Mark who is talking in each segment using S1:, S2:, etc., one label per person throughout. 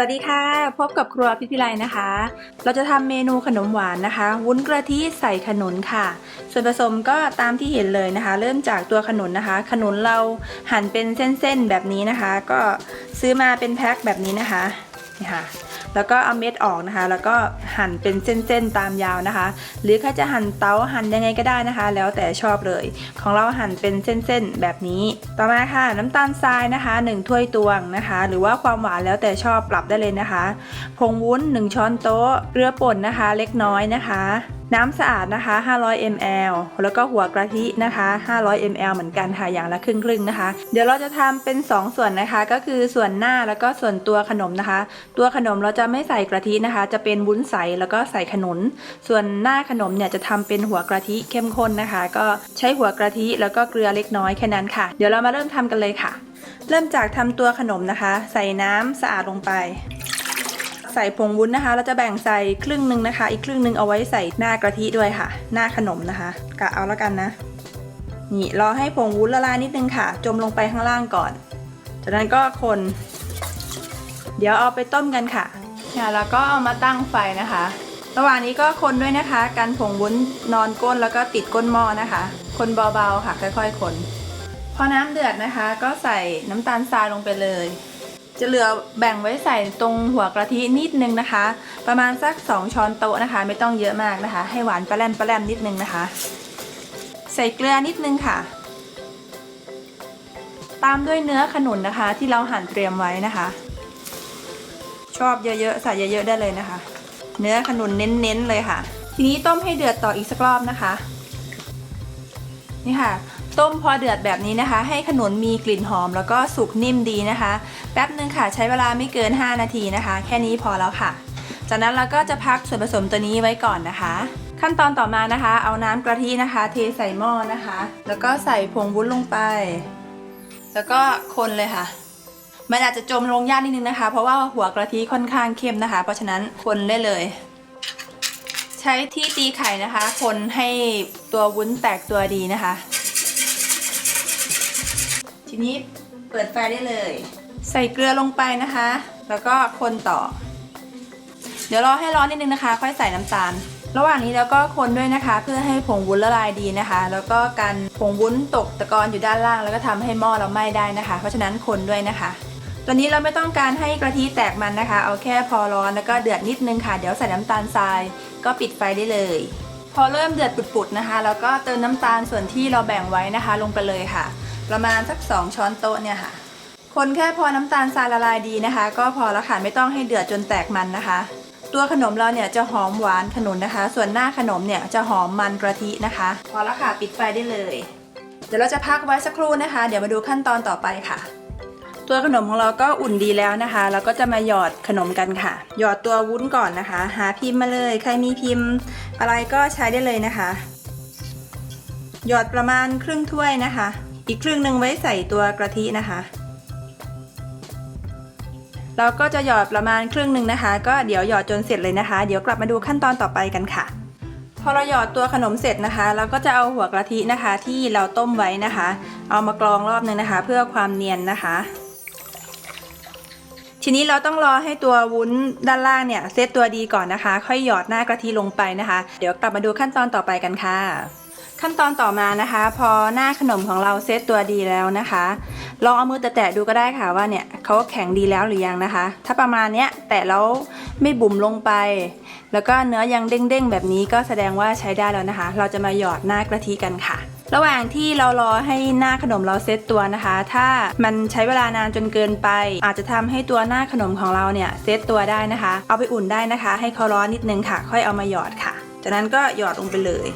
S1: วัสดีค่ะ พบกับครัวพิพิไลนะคะ เราจะทำเมนูขนมหวานนะคะ วุ้นกะทิใส่ขนุนค่ะ ส่วนผสมก็ตามที่เห็นเลยนะคะ เริ่มจากตัวขนุนนะคะ ขนุนเราหั่นเป็นเส้นๆแบบนี้นะคะ ก็ซื้อมาเป็นแพ็คแบบนี้นะคะนี่ค่ะ แล้วก็เอาเม็ดออกนะคะ แล้วก็หั่นเป็นเส้นๆตามยาวนะคะ หรือใครจะหั่นเตาหั่นยังไงก็ได้นะคะ แล้วแต่ชอบเลย ของเราหั่นเป็นเส้นๆแบบนี้ ต่อมาค่ะ น้ำตาลทรายนะคะ 1 ถ้วยตวงนะคะ หรือว่าความหวานแล้วแต่ชอบปรับได้เลยนะคะ ผงวุ้น 1 ช้อนโต๊ะเกลือป่นนะคะ เล็กน้อยนะคะ น้ำสะอาดนะคะ 500 ml แล้วก็หัวกะทินะคะ 500 ml เหมือนกันค่ะ อย่างละครึ่งครึ่งๆนะคะ เดี๋ยวเราจะทำเป็น 2 ส่วนนะคะ ก็คือส่วนหน้าแล้วก็ส่วนตัวขนมนะคะ ตัวขนมเราจะไม่ใส่กะทินะคะ จะเป็นวุ้นใสแล้วก็ใส่ขนุน ส่วนหน้าขนมเนี่ยจะทำเป็นหัวกะทิเข้มข้นนะคะ ก็ใช้หัวกะทิแล้วก็เกลือเล็กน้อยแค่นั้นค่ะ เดี๋ยวเรามาเริ่มทำกันเลยค่ะ เริ่มจากทำตัวขนมนะคะ ใส่น้ำสะอาดลงไป ส่ผงวุ้นนะคะ เราจะแบ่งใส่ครึ่งหนึ่งนะคะ อีกครึ่งหนึ่งเอาไว้ใส่หน้ากะทิด้วยค่ะ หน้าขนมนะคะ กะเอาแล้วกันนะ นี่รอให้ผงวุ้นละลายนิดนึงค่ะ จมลงไปข้างล่างก่อน จากนั้นก็คน เดี๋ยวเอาไปต้มกันค่ะเนี่ยแล้วก็เอามาตั้งไฟนะคะ ระหว่างนี้ก็คนด้วยนะคะ กันผงวุ้นนอนก้นแล้วก็ติดก้นหม้อนะคะ คนเบาๆค่ะ ค่อยๆคน พอน้ำเดือดนะคะ ก็ใส่น้ำตาลทรายลงไปเลย จะเหลือแบ่งไว้ใส่ตรงหัวกะทินิดนึงนะคะ ประมาณสัก 2 ช้อนโต๊ะนะคะ ไม่ต้องเยอะมากนะคะ ให้หวานปลาแรมปลาแรมนิดนึงนะคะ ใส่เกลือนิดนึงค่ะ ตามด้วยเนื้อขนุนนะคะ ที่เราหั่นเตรียมไว้นะคะ ชอบเยอะๆใส่เยอะๆได้เลยนะคะ เนื้อขนุนเน้นๆเลยค่ะ ทีนี้ต้มให้เดือดต่ออีกสักรอบนะคะ นี่ค่ะ ต้มพอเดือดแบบนี้นะคะ ให้ขนุนมีกลิ่นหอมแล้วก็สุกนิ่มดีนะคะ แป๊บนึงค่ะ ใช้เวลาไม่เกิน 5 นาทีนะคะ แค่นี้พอแล้วค่ะ จากนั้นเราก็จะพักส่วนผสมตัวนี้ไว้ก่อนนะคะ ขั้นตอนต่อมานะคะ เอาน้ำกะทินะคะ เทใส่หม้อนะคะ แล้วก็ใส่ผงวุ้นลงไป แล้วก็คนเลยค่ะมันอาจจะจมลงยากนิดนึงนะคะ เพราะว่าหัวกะทิค่อนข้างเข้มนะคะ เพราะฉะนั้นคนได้เลย ใช้ที่ตีไข่นะคะ คนให้ตัววุ้นแตกตัวดีนะคะ ทีนี้เปิดไฟได้เลย ใส่เกลือลงไปนะคะ แล้วก็คนต่อ เดี๋ยวรอให้ร้อนนิดนึงนะคะ ค่อยใส่น้ำตาล ระหว่างนี้แล้วก็คนด้วยนะคะ เพื่อให้ผงวุ้นละลายดีนะคะ แล้วก็กันผงวุ้นตกตะกอนอยู่ด้านล่าง แล้วก็ทำให้หม้อเราไหม้ได้นะคะ เพราะฉะนั้นคนด้วยนะคะตัวนี้เราไม่ต้องการให้กะทิแตกมันนะคะ เอาแค่พอร้อนแล้วก็เดือดนิดนึงค่ะ เดี๋ยวใส่น้ำตาลทราย ก็ปิดไฟได้เลย พอเริ่มเดือดปุดๆนะคะ แล้วก็เติมน้ำตาลส่วนที่เราแบ่งไว้นะคะ ลงไปเลยค่ะ ประมาณสัก 2 ช้อนโต๊ะเนี่ยค่ะ คนแค่พอน้ำตาลทรายละลายดีนะคะ ก็พอแล้วค่ะไม่ต้องให้เดือดจนแตกมันนะคะ ตัวขนมเราเนี่ยจะหอมหวานขนุนนะคะ ส่วนหน้าขนมเนี่ยจะหอมมันกะทินะคะ พอแล้วค่ะปิดไฟได้เลย เดี๋ยวเราจะพักไว้สักครู่นะคะ เดี๋ยวมาดูขั้นตอนต่อไปค่ะตัวขนมของเราก็อุ่นดีแล้วนะคะ เราก็จะมาหยอดขนมกันค่ะ หยอดตัววุ้นก่อนนะคะ หาพิมพ์มาเลย ใครมีพิมพ์ อะไรก็ใช้ได้เลยนะคะ หยอดประมาณครึ่งถ้วยนะคะ อีกครึ่งหนึ่งไว้ใส่ตัวกะทินะคะ เราก็จะหยอดประมาณครึ่งหนึ่งนะคะ ก็เดี๋ยวหยอดจนเสร็จเลยนะคะ เดี๋ยวกลับมาดูขั้นตอนต่อไปกันค่ะ พอเราหยอดตัวขนมเสร็จนะคะ เราก็จะเอาหัวกะทินะคะ ที่เราต้มไว้นะคะ เอามากรองรอบนึงนะคะ เพื่อความเนียนนะคะทีนี้เราต้องรอให้ตัววุ้นด้านล่างเนี่ยเซตตัวดีก่อนนะคะ ค่อยหยอดหน้ากะทิลงไปนะคะ เดี๋ยวกลับมาดูขั้นตอนต่อไปกันค่ะ ขั้นตอนต่อมานะคะ พอหน้าขนมของเราเซตตัวดีแล้วนะคะ ลองเอามือแตะๆดูก็ได้ค่ะว่าเนี่ยเขาแข็งดีแล้วหรือยังนะคะ ถ้าประมาณเนี้ยแตะแล้วไม่บุ๋มลงไป แล้วก็เนื้อยังเด้งๆ แบบนี้ก็แสดงว่าใช้ได้แล้วนะคะ เราจะมาหยอดหน้ากะทิกันค่ะ ระหว่างที่เรารอให้หน้าขนมเราเซตตัวนะคะ ถ้ามันใช้เวลานานจนเกินไป อาจจะทำให้ตัวหน้าขนมของเราเนี่ยเซตตัวได้นะคะ เอาไปอุ่นได้นะคะ ให้เขาร้อนนิดนึงค่ะ ค่อยเอามาหยอดค่ะ จากนั้นก็หยอดลงไปเลย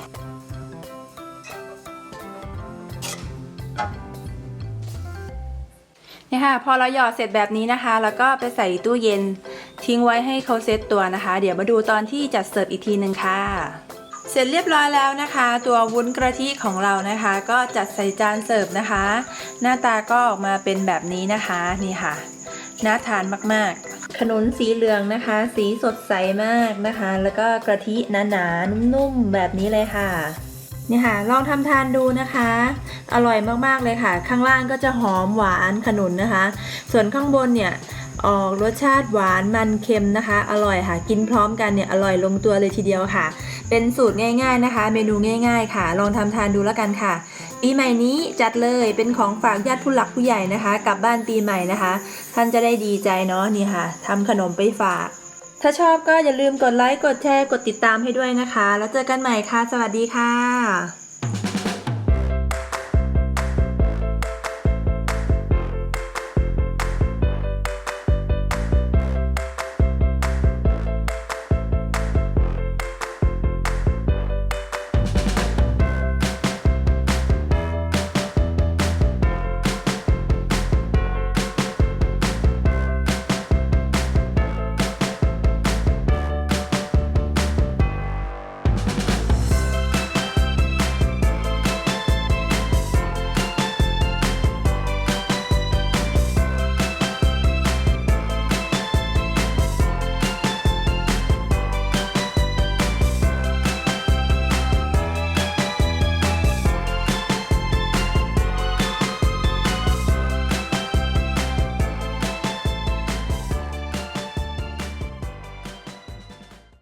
S1: นี่ค่ะ พอเราหยอดเสร็จแบบนี้นะคะ แล้วก็ไปใส่ตู้เย็น ทิ้งไว้ให้เขาเซตตัวนะคะ เดี๋ยวมาดูตอนที่จัดเสิร์ฟอีกทีหนึ่งค่ะ เสร็จเรียบร้อยแล้วนะคะ ตัววุ้นกะทิของเรานะคะ ก็จัดใส่จานเสิร์ฟนะคะ หน้าตาก็ออกมาเป็นแบบนี้นะคะนี่ค่ะน่าทานมากๆ ขนุนสีเหลืองนะคะ สีสดใสมากนะคะ แล้วก็กะทิหนาๆนุ่มๆแบบนี้เลยค่ะ นี่ค่ะลองทำทานดูนะคะ อร่อยมากๆเลยค่ะ ข้างล่างก็จะหอมหวานขนุนนะคะ ส่วนข้างบนเนี่ยออกรสชาติหวานมันเค็มนะคะ อร่อยค่ะ กินพร้อมกันเนี่ยอร่อยลงตัวเลยทีเดียวค่ะ เป็นสูตรง่าย ๆนะคะ เมนูง่าย ๆ ค่ะ ลองทำทานดูแล้วกันค่ะ ปีใหม่นี้จัดเลยเป็นของฝากญาติผู้หลักผู้ใหญ่นะคะ กลับบ้านปีใหม่นะคะ ท่านจะได้ดีใจเนาะนี่ค่ะทำขนมไปฝาก ถ้าชอบก็อย่าลืมกดไลค์ กดแชร์ กดติดตามให้ด้วยนะคะ แล้วเจอกันใหม่ค่ะ สวัสดีค่ะ